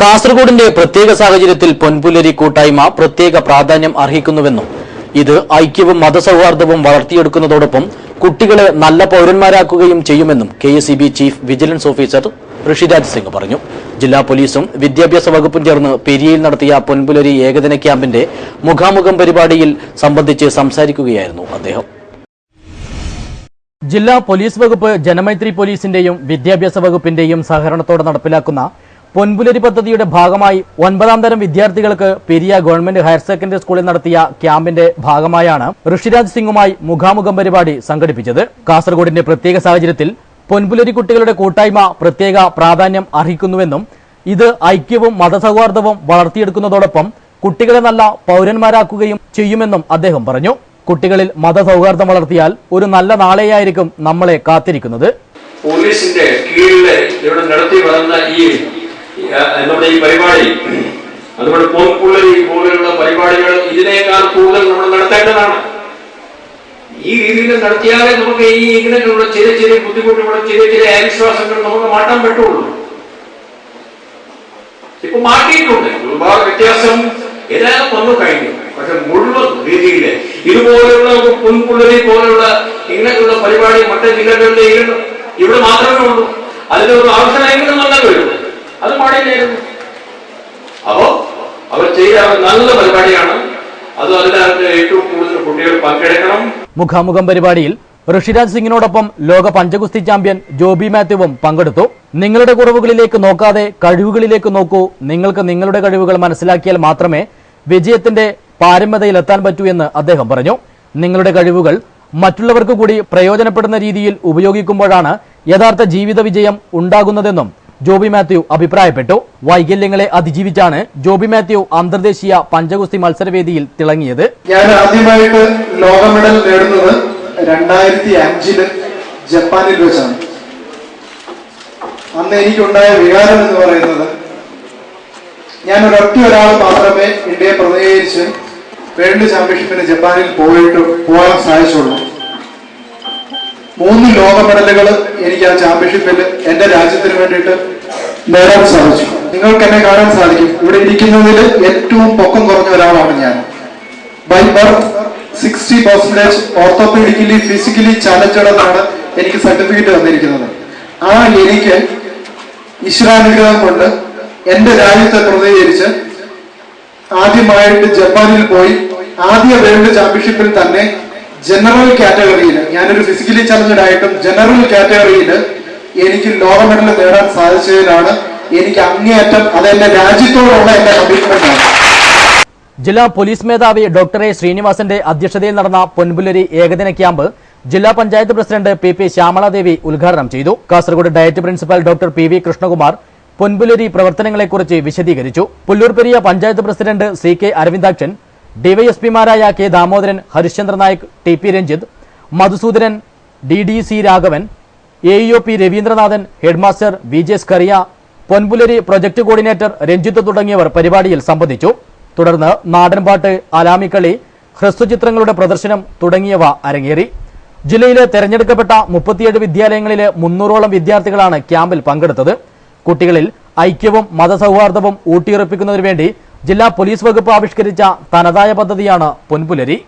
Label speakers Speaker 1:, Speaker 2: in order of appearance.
Speaker 1: കാസർഗോഡിന്റെ പ്രത്യേക സാഹചര്യത്തിൽ പൊൻപുലരി കൂട്ടായ്മ പ്രത്യേക പ്രാധാന്യം അർഹിക്കുന്നുവെന്നും ഇത് ഐക്യവും മതസൗഹാർദ്ദവും വളർത്തിയെടുക്കുന്നതോടൊപ്പം കുട്ടികളെ നല്ല പൌരന്മാരാക്കുകയും ചെയ്യുമെന്നും K chief vigilance officer Rishiraj Singh പറഞ്ഞു. ജില്ലാ പോലീസും വിദ്യാഭ്യാസ വകുപ്പും ചേർന്ന് പെരിയയിൽ നടത്തിയ പൊൻപുലരി ഏകദിന ക്യാമ്പിന്റെ മുഖാമുഖം പരിപാടിയിൽ സംബന്ധിച്ച് സംസാരിക്കുകയായിരുന്നു അദ്ദേഹം. ജില്ലാ പോലീസ് വകുപ്പ് ജനമൈത്രി പോലീസിന്റെയും വിദ്യാഭ്യാസ വകുപ്പിന്റെയും സഹകരണത്തോടെ നടപ്പിലാക്കുന്ന പൊൻപുലരി പദ്ധതിയുടെ ഭാഗമായി ഒൻപതാം തരം വിദ്യാർത്ഥികൾക്ക് പെരിയ ഗവൺമെന്റ് ഹയർ സെക്കൻഡറി സ്കൂളിൽ നടത്തിയ ക്യാമ്പിന്റെ ഭാഗമായാണ് ഋഷിരാജ് സിംഗുമായി മുഖാമുഖം പരിപാടി സംഘടിപ്പിച്ചത്. കാസർഗോഡിന്റെ പ്രത്യേക സാഹചര്യത്തിൽ പൊൻപുലരി കുട്ടികളുടെ കൂട്ടായ്മ പ്രത്യേക പ്രാധാന്യം അർഹിക്കുന്നുവെന്നും ഇത് ഐക്യവും മതസൗഹാർദ്ദവും വളർത്തിയെടുക്കുന്നതോടൊപ്പം കുട്ടികളെ നല്ല പൌരന്മാരാക്കുകയും ചെയ്യുമെന്നും അദ്ദേഹം പറഞ്ഞു. കുട്ടികളിൽ മതസൗഹാർദ്ദം വളർത്തിയാൽ ഒരു നല്ല നാളെയായിരിക്കും നമ്മളെ കാത്തിരിക്കുന്നത്.
Speaker 2: പോലീസിന്റെ കീഴിൽ ഇവിടെ നടത്തി വളർന്ന ഈ നമ്മുടെ ഈ പരിപാടി. അതുപോലെ പോൻപുള്ളരി പോലെയുള്ള പരിപാടികൾ ഇതിനേക്കാൾ കൂടുതൽ നമ്മൾ നടത്തേണ്ടതാണ്. ഈ രീതിയിൽ നടത്തിയാലേ നമുക്ക് ഈ ഇങ്ങനെയുള്ള ചെറിയ ചെറിയ ബുദ്ധിമുട്ടുകളും ചെറിയ ചെറിയ അവിശ്വാസങ്ങൾ നമുക്ക് മാറ്റാൻ പറ്റുള്ളൂ. ഇപ്പൊ മാറ്റിയിട്ടുണ്ട്. ഒരുപാട് വ്യത്യാസം ഏതായാലും വന്നു കഴിഞ്ഞു. പക്ഷെ മുഴുവൻ രീതിയിൽ ഇതുപോലെയുള്ള പൊൻപുള്ളരി പോലെയുള്ള ഇങ്ങനെയുള്ള പരിപാടി മറ്റു ജില്ലകളിലെ ഇവിടെ മാത്രമേ ഉള്ളൂ. അതിനൊരു എങ്ങനെ നല്ല വരും അത് പാടില്ലായിരുന്നു. അപ്പോ അവർ ചെയ്ത നല്ല പരിപാടിയാണ്. അത് അതിനകത്ത് ഏറ്റവും കൂടുതൽ കുട്ടികൾ പങ്കെടുക്കണം.
Speaker 1: മുഖാമുഖം പരിപാടിയിൽ ഋഷിരാജ് സിംഗിനോടൊപ്പം ലോക പഞ്ചഗുസ്തി ചാമ്പ്യൻ ജോബി മാത്യുവും പങ്കെടുത്തു. നിങ്ങളുടെ കുറവുകളിലേക്ക് നോക്കാതെ കഴിവുകളിലേക്ക് നോക്കൂ. നിങ്ങൾക്ക് നിങ്ങളുടെ കഴിവുകൾ മനസ്സിലാക്കിയാൽ മാത്രമേ വിജയത്തിന്റെ പാരമ്യതയിൽ എത്താൻ പറ്റൂ എന്ന് അദ്ദേഹം പറഞ്ഞു. നിങ്ങളുടെ കഴിവുകൾ മറ്റുള്ളവർക്ക് കൂടി പ്രയോജനപ്പെടുന്ന രീതിയിൽ ഉപയോഗിക്കുമ്പോഴാണ് യഥാർത്ഥ ജീവിത വിജയം ഉണ്ടാകുന്നതെന്നും ജോബി മാത്യു അഭിപ്രായപ്പെട്ടു. വൈകല്യങ്ങളെ അതിജീവിച്ചാണ് ജോബി മാത്യു അന്തർദേശീയ പഞ്ചഗുസ്തി മത്സരവേദിയിൽ തിളങ്ങിയത്.
Speaker 3: ഞാൻ ആദ്യമായിട്ട് ലോക മെഡൽ നേടുന്നത് രണ്ടായിരത്തി അഞ്ചിൽ ജപ്പാനിൽ വെച്ചാണ്. അന്ന് എനിക്കുണ്ടായ വികാരം എന്ന് പറയുന്നത് ഞാൻ ഒരൊറ്റ ഒരാൾ മാത്രമേ ഇന്ത്യയെ പ്രതിനിധീകരിച്ച് വേൾഡ് ചാമ്പ്യൻഷിപ്പിന് ജപ്പാനിൽ പോയിട്ട് പോകാൻ സാധിച്ചുള്ളൂ. മൂന്ന് ലോക മെഡലുകൾ എനിക്ക് ആ ചാമ്പ്യൻഷിപ്പിൽ എന്റെ രാജ്യത്തിന് വേണ്ടിയിട്ട് നേടാൻ സാധിച്ചു. നിങ്ങൾക്ക് എന്നെ കാണാൻ സാധിക്കും. ഇവിടെ ഇരിക്കുന്നതിൽ ഏറ്റവും പൊക്കം കുറഞ്ഞ ഒരാളാണ് ഞാൻ. By birth sixty percentage orthopaedically physically challenged എന്നാണ് എനിക്ക് സർട്ടിഫിക്കറ്റ് തന്നിരിക്കുന്നത്. ആ എനിക്ക് ഈശ്വരാനുഗ്രഹം കൊണ്ട് എന്റെ രാജ്യത്തെ പ്രതിനിധീകരിച്ച് ആദ്യമായിട്ട് ജപ്പാനിൽ പോയി ആദ്യ വേൾഡ് ചാമ്പ്യൻഷിപ്പിൽ തന്നെ ജനറൽ കാറ്റഗറിയിൽ ഞാനൊരു ഫിസിക്കലി ചലഞ്ചഡ് ആയിട്ടും ജനറൽ കാറ്റഗറിയിൽ എനിക്ക് ലോക മെഡൽ നേടാൻ സാധിച്ചതിലാണ് എനിക്ക് അങ്ങേയറ്റം അത് എന്റെ രാജ്യത്തോടുള്ള എന്റെ കമ്മിറ്റ്മെന്റ് ആണ്
Speaker 1: ജില്ലാ പോലീസ് മേധാവി ഡോക്ടർ എ ശ്രീനിവാസന്റെ അധ്യക്ഷതയിൽ നടന്ന പൊൻപുലരി ഏകദിന ക്യാമ്പ് ജില്ലാ panchayat president P P Shyamaladevi ഉദ്ഘാടനം ചെയ്തു. Kasaragod DIET principal doctor P V Krishnakumar Ponpulari പ്രവർത്തനങ്ങളെക്കുറിച്ച് വിശദീകരിച്ചു. Pulloorperiya panchayat president C K Aravindakshan ഡിവൈഎസ്പിമാരായ K Damodaran Harishchandra Nayak T P Ranjith Madhusoodanan D D C Raghavan A E O P Raveendranathan headmaster V J Scaria Ponpulari project coordinator Ranjith തുടങ്ങിയവർ പരിപാടിയിൽ സംബന്ധിച്ചു. തുടർന്ന് നാടൻപാട്ട് അലാമിക്കളി ഹ്രസ്വചിത്രങ്ങളുടെ പ്രദർശനം തുടങ്ങിയവ അരങ്ങേറി. ജില്ലയിലെ തെരഞ്ഞെടുക്കപ്പെട്ട മുപ്പത്തിയേഴ് വിദ്യാലയങ്ങളിലെ മുന്നൂറോളം വിദ്യാർത്ഥികളാണ് ക്യാമ്പിൽ പങ്കെടുത്തത്. കുട്ടികളിൽ ഐക്യവും മതസൗഹാർദ്ദവും ഊട്ടിയുറപ്പിക്കുന്നതിനു വേണ്ടി ജില്ലാ പോലീസ് വകുപ്പ് ആവിഷ്കരിച്ച തനതായ പദ്ധതിയാണ് പൊൻപുലരി.